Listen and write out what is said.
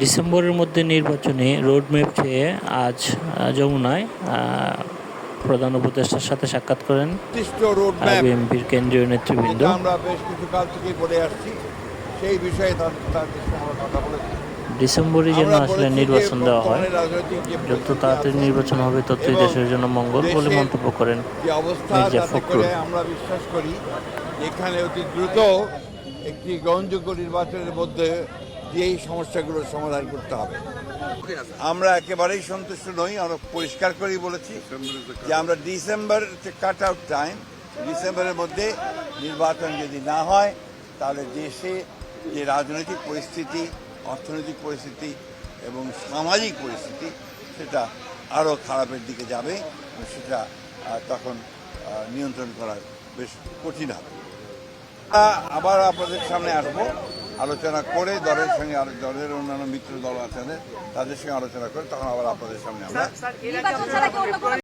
ডিসেম্বরের মধ্যে নির্বাচনী রোডম্যাপ চেয়ে আজ যমুনায় প্রধান উপদেষ্টার সাথে সাক্ষাৎ করেন বিএনপির কেন্দ্রীয় নেতৃবৃন্দ। আমরা বেশ কিছু কাল থেকেই বলে আসছি। সেই বিষয়ে কথা বলেছি ডিসেম্বরে যেন আসলে নির্বাচন দেওয়া হয় যত তাড়াতাড়ি নির্বাচন হবে ততই দেশের জন্য মঙ্গল বলে মন্তব্য করেন মির্জা ফখরুল। আমরা বিশ্বাস করি এখানে অতি দ্রুত একটি গ্রহণযোগ্য নির্বাচনের মধ্যে যে এই সমস্যাগুলোর সমাধান করতে হবে। আমরা একেবারেই সন্তুষ্ট নই, আমরা পরিষ্কার করেই বলেছি যে আমরা ডিসেম্বর কাট আউট টাইম ডিসেম্বরের মধ্যে নির্বাচন যদি না হয়, তাহলে দেশে যে রাজনৈতিক পরিস্থিতি, অর্থনৈতিক পরিস্থিতি এবং সামাজিক পরিস্থিতি, সেটা আরও খারাপের দিকে যাবে সেটা তখন নিয়ন্ত্রণ করা বেশ কঠিন হবে। আবার আপনাদের সামনে আসব। আলোচনা করে দলের সঙ্গে আরও দলের অন্যান্য মিত্র দল আছে তাদের সঙ্গে আলোচনা করে তখন আবার আপনাদের সামনে আমরা